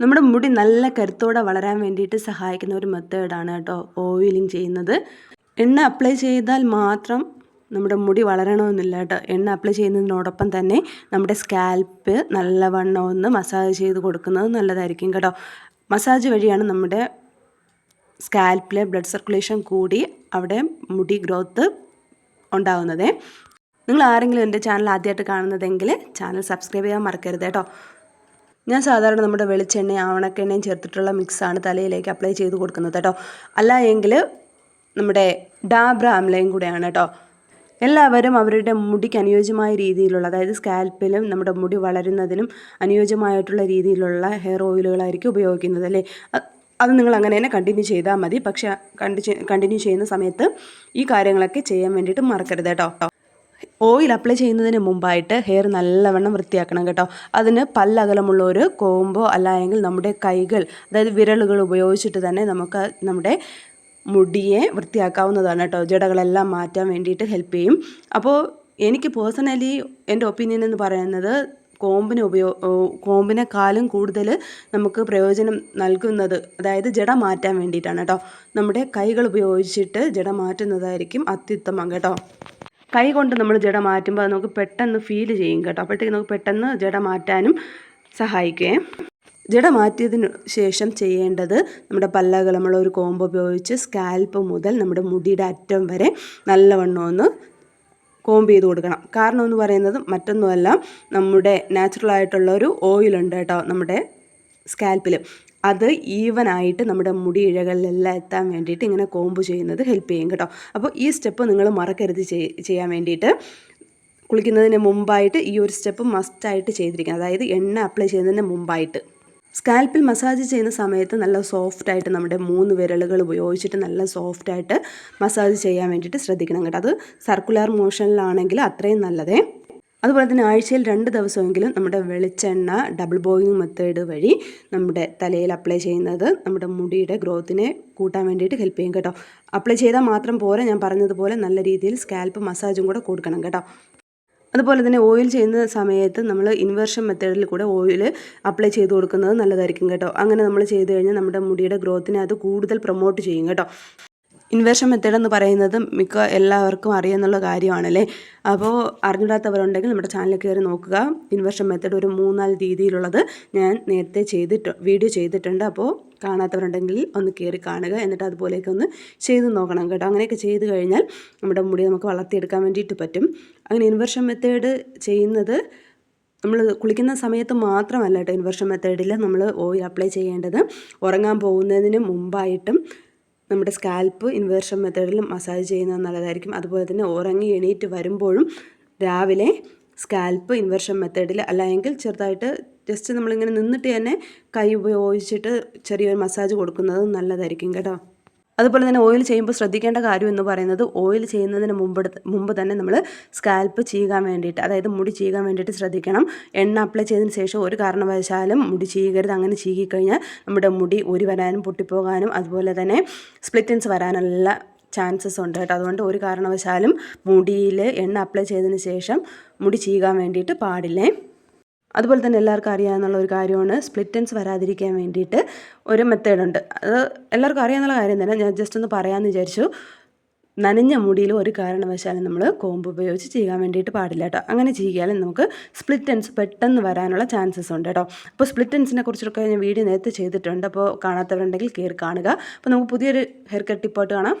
നമ്മുടെ മുടി നല്ല കരുത്തോടെ വളരാൻ വേണ്ടിയിട്ട് സഹായിക്കുന്ന ഒരു മെത്തേഡാണ് കേട്ടോ ഓയിലിംഗ് ചെയ്യുന്നത്. എണ്ണ അപ്ലൈ ചെയ്താൽ മാത്രം നമ്മുടെ മുടി വളരണമെന്നില്ല കേട്ടോ. എണ്ണ അപ്ലൈ ചെയ്യുന്നതിനോടൊപ്പം തന്നെ നമ്മുടെ സ്കാൽപ്പ് നല്ലവണ്ണം ഒന്ന് മസാജ് ചെയ്ത് കൊടുക്കുന്നത് നല്ലതായിരിക്കും കേട്ടോ. മസാജ് വഴിയാണ് നമ്മുടെ സ്കാൽപ്പിലെ ബ്ലഡ് സർക്കുലേഷൻ കൂടി അവിടെ മുടി ഗ്രോത്ത് ഉണ്ടാകുന്നത് നിങ്ങൾ ആരെങ്കിലും എന്റെ ചാനൽ ആദ്യമായിട്ട് കാണുന്നതെങ്കിൽ ചാനൽ സബ്സ്ക്രൈബ് ചെയ്യാൻ മറക്കരുത് കേട്ടോ. ഞാൻ സാധാരണ നമ്മുടെ വെളിച്ചെണ്ണയും ആവണക്കെണ്ണയും ചേർത്തിട്ടുള്ള മിക്സാണ് തലയിലേക്ക് അപ്ലൈ ചെയ്ത് കൊടുക്കുന്നത് കേട്ടോ. അല്ല എങ്കിൽ നമ്മുടെ ഡാബ്ര ആംലയും കൂടെയാണ് കേട്ടോ. എല്ലാവരും അവരുടെ മുടിക്ക് അനുയോജ്യമായ രീതിയിലുള്ള അതായത് സ്കാൽപ്പിലും നമ്മുടെ മുടി വളരുന്നതിനും അനുയോജ്യമായിട്ടുള്ള രീതിയിലുള്ള ഹെയർ ഓയിലുകളായിരിക്കും ഉപയോഗിക്കുന്നത് അല്ലേ? അത് നിങ്ങൾ അങ്ങനെ തന്നെ കണ്ടിന്യൂ ചെയ്താൽ മതി. പക്ഷേ കണ്ടിന്യൂ ചെയ്യുന്ന സമയത്ത് ഈ കാര്യങ്ങളൊക്കെ ചെയ്യാൻ വേണ്ടിയിട്ട് മറക്കരുത് കേട്ടോ. ഓയിൽ അപ്ലൈ ചെയ്യുന്നതിന് മുമ്പായിട്ട് ഹെയർ നല്ലവണ്ണം വൃത്തിയാക്കണം കേട്ടോ. അതിന് പല്ലകലമുള്ള ഒരു കോമ്പോ അല്ലായെങ്കിൽ നമ്മുടെ കൈകൾ അതായത് വിരലുകൾ ഉപയോഗിച്ചിട്ട് തന്നെ നമുക്ക് നമ്മുടെ മുടിയെ വൃത്തിയാക്കാവുന്നതാണ് കേട്ടോ. ജടകളെല്ലാം മാറ്റാൻ വേണ്ടിയിട്ട് ഹെൽപ്പ് ചെയ്യും. അപ്പോൾ എനിക്ക് പേഴ്സണലി എന്റെ ഒപ്പീനിയൻ എന്ന് പറയുന്നത് കോമ്പിന് ഉപയോ കോമ്പിനെക്കാളും കൂടുതൽ നമുക്ക് പ്രയോജനം നൽകുന്നത് അതായത് ജട മാറ്റാൻ വേണ്ടിയിട്ടാണ് കേട്ടോ. നമ്മുടെ കൈകൾ ഉപയോഗിച്ചിട്ട് ജട മാറ്റുന്നതായിരിക്കും അത്യുത്തമം കേട്ടോ. കൈ കൊണ്ട് നമ്മൾ ജട മാറ്റുമ്പോൾ അത് നമുക്ക് പെട്ടെന്ന് ഫീൽ ചെയ്യും കേട്ടോ. അപ്പോഴത്തേക്ക് നമുക്ക് പെട്ടെന്ന് ജട മാറ്റാനും സഹായിക്കുകയും ജട മാറ്റിയതിന് ശേഷം ചെയ്യേണ്ടത് നമ്മുടെ പല്ലകൾ ഒരു കോമ്പ് ഉപയോഗിച്ച് സ്കാൽപ്പ് മുതൽ നമ്മുടെ മുടിയുടെ അറ്റം വരെ നല്ലവണ്ണം ഒന്ന് കോമ്പ് ചെയ്ത് കൊടുക്കണം. കാരണം എന്ന് പറയുന്നത് മറ്റൊന്നുമല്ല നമ്മുടെ നാച്ചുറൽ ആയിട്ടുള്ള ഒരു ഓയിലുണ്ട് കേട്ടോ നമ്മുടെ സ്കാൽപ്പിൽ അത് ഈവനായിട്ട് നമ്മുടെ മുടി ഇഴകളിലെല്ലാം എത്താൻ വേണ്ടിയിട്ട് ഇങ്ങനെ കോമ്പ് ചെയ്യുന്നത് ഹെൽപ്പ് ചെയ്യും കേട്ടോ. അപ്പോൾ ഈ സ്റ്റെപ്പ് നിങ്ങൾ മറക്കരുത് ചെയ്യാൻ വേണ്ടിയിട്ട്. കുളിക്കുന്നതിന് മുമ്പായിട്ട് ഈ ഒരു സ്റ്റെപ്പ് മസ്റ്റായിട്ട് ചെയ്തിരിക്കണം. അതായത് എണ്ണ അപ്ലൈ ചെയ്യുന്നതിന് മുമ്പായിട്ട്. സ്കാൽപ്പിൽ മസാജ് ചെയ്യുന്ന സമയത്ത് നല്ല സോഫ്റ്റായിട്ട് നമ്മുടെ മൂന്ന് വിരലുകൾ ഉപയോഗിച്ചിട്ട് നല്ല സോഫ്റ്റായിട്ട് മസാജ് ചെയ്യാൻ വേണ്ടിയിട്ട് ശ്രദ്ധിക്കണം കേട്ടോ. അത് സർക്കുലർ മോഷനിലാണെങ്കിൽ അത്രയും നല്ലതേ. അതുപോലെ തന്നെ ആഴ്ചയിൽ രണ്ട് ദിവസമെങ്കിലും നമ്മുടെ വെളിച്ചെണ്ണ ഡബിൾ ബോയിങ് മെത്തേഡ് വഴി നമ്മുടെ തലയിൽ അപ്ലൈ ചെയ്യുന്നത് നമ്മുടെ മുടിയുടെ ഗ്രോത്തിനെ കൂട്ടാൻ വേണ്ടിയിട്ട് ഹെൽപ്പ് ചെയ്യും കേട്ടോ. അപ്ലൈ ചെയ്താൽ മാത്രം പോരാ ഞാൻ പറഞ്ഞതുപോലെ നല്ല രീതിയിൽ സ്കാൽപ്പ് മസാജും കൂടെ കൊടുക്കണം കേട്ടോ. അതുപോലെ തന്നെ ഓയിൽ ചെയ്യുന്ന സമയത്ത് നമ്മൾ ഇൻവേർഷൻ മെത്തേഡിൽ കൂടെ ഓയിൽ അപ്ലൈ ചെയ്ത് കൊടുക്കുന്നത് നല്ലതായിരിക്കും കേട്ടോ. അങ്ങനെ നമ്മൾ ചെയ്ത് കഴിഞ്ഞാൽ നമ്മുടെ മുടിയുടെ ഗ്രോത്തിനെ അത് കൂടുതൽ പ്രൊമോട്ട് ചെയ്യും കേട്ടോ. ഇൻവേർഷൻ മെത്തേഡ് എന്ന് പറയുന്നത് മിക്ക എല്ലാവർക്കും അറിയാമെന്നുള്ള കാര്യമാണല്ലേ? അപ്പോൾ അറിഞ്ഞിടാത്തവരുണ്ടെങ്കിൽ നമ്മുടെ ചാനലിൽ കയറി നോക്കുക. ഇൻവേർഷൻ മെത്തേഡ് ഒരു മൂന്നാൽ രീതിയിലുള്ളത് ഞാൻ നേരത്തെ ചെയ്തിട്ട് വീഡിയോ ചെയ്തിട്ടുണ്ട്. അപ്പോൾ കാണാത്തവരുണ്ടെങ്കിൽ ഒന്ന് കയറി കാണുക. എന്നിട്ട് അതുപോലെയൊക്കെ ഒന്ന് ചെയ്ത് നോക്കണം കേട്ടോ. അങ്ങനെയൊക്കെ ചെയ്ത് കഴിഞ്ഞാൽ നമ്മുടെ മുടി നമുക്ക് വളർത്തിയെടുക്കാൻ വേണ്ടിയിട്ട് പറ്റും. അങ്ങനെ ഇൻവേർഷൻ മെത്തേഡ് ചെയ്യുന്നത് നമ്മൾ കുളിക്കുന്ന സമയത്ത് മാത്രമല്ല കേട്ടോ ഇൻവേർഷൻ മെത്തേഡിൽ നമ്മൾ ഓയിൽ അപ്ലൈ ചെയ്യേണ്ടത്. ഉറങ്ങാൻ പോകുന്നതിന് മുമ്പായിട്ടും നമ്മുടെ സ്കാൽപ്പ് ഇൻവേർഷൻ മെത്തേഡിൽ മസാജ് ചെയ്യുന്നത് നല്ലതായിരിക്കും. അതുപോലെ തന്നെ ഉറങ്ങി എണീറ്റ് വരുമ്പോഴും രാവിലെ സ്കാൽപ്പ് ഇൻവേർഷൻ മെത്തേഡിൽ അല്ലെങ്കിൽ ചെറുതായിട്ട് ജസ്റ്റ് നമ്മളിങ്ങനെ നിന്നിട്ട് തന്നെ കൈ ഉപയോഗിച്ചിട്ട് ചെറിയൊരു മസാജ് കൊടുക്കുന്നത് നല്ലതായിരിക്കും കേട്ടോ. അതുപോലെ തന്നെ ഓയിൽ ചെയ്യുമ്പോൾ ശ്രദ്ധിക്കേണ്ട കാര്യം എന്ന് പറയുന്നത് ഓയിൽ ചെയ്യുന്നതിന് മുമ്പ് മുമ്പ് തന്നെ നമ്മൾ സ്കാൽപ്പ് ചെയ്യാൻ വേണ്ടിയിട്ട് അതായത് മുടി ചെയ്യാൻ വേണ്ടിയിട്ട് ശ്രദ്ധിക്കണം. എണ്ണ അപ്ലൈ ചെയ്തതിന് ശേഷം ഒരു കാരണവശാലും മുടി ചീകരുത്. അങ്ങനെ ചീകിക്കഴിഞ്ഞാൽ നമ്മുടെ മുടി ഒരു വരാനും പൊട്ടിപ്പോകാനും അതുപോലെ തന്നെ സ്പ്ലിറ്റൻസ് വരാനുള്ള ചാൻസസ് ഉണ്ട് കേട്ടോ. അതുകൊണ്ട് ഒരു കാരണവശാലും മുടിയിൽ എണ്ണ അപ്ലൈ ചെയ്തതിന് ശേഷം മുടി ചീകാൻ വേണ്ടിയിട്ട് പാടില്ലേ? അതുപോലെ തന്നെ എല്ലാവർക്കും അറിയാമെന്നുള്ള ഒരു കാര്യമാണ് സ്പ്ലിറ്റൻസ് വരാതിരിക്കാൻ വേണ്ടിയിട്ട് ഒരു മെത്തേഡുണ്ട് അത് എല്ലാവർക്കും അറിയാമെന്നുള്ള കാര്യം തന്നെ ഞാൻ ജസ്റ്റ് ഒന്ന് പറയാമെന്ന് വിചാരിച്ചു. നനഞ്ഞ മുടിയിൽ ഒരു കാരണവശാലും നമ്മൾ കോമ്പ് ഉപയോഗിച്ച് ചെയ്യാൻ വേണ്ടിയിട്ട് പാടില്ല കേട്ടോ. അങ്ങനെ ചെയ്യാലും നമുക്ക് സ്പ്ലിറ്റൻസ് പെട്ടെന്ന് വരാനുള്ള ചാൻസസ് ഉണ്ട് കേട്ടോ. അപ്പോൾ സ്പ്ലിറ്റൻസിനെ കുറിച്ചൊക്കെ ഞാൻ വീഡിയോ നേരത്തെ ചെയ്തിട്ടുണ്ട്. അപ്പോൾ കാണാത്തവരുണ്ടെങ്കിൽ കയറി കാണുക. അപ്പോൾ നമുക്ക് പുതിയൊരു ഹെയർ കട്ട് ടിപ്പായിട്ട് കാണാം.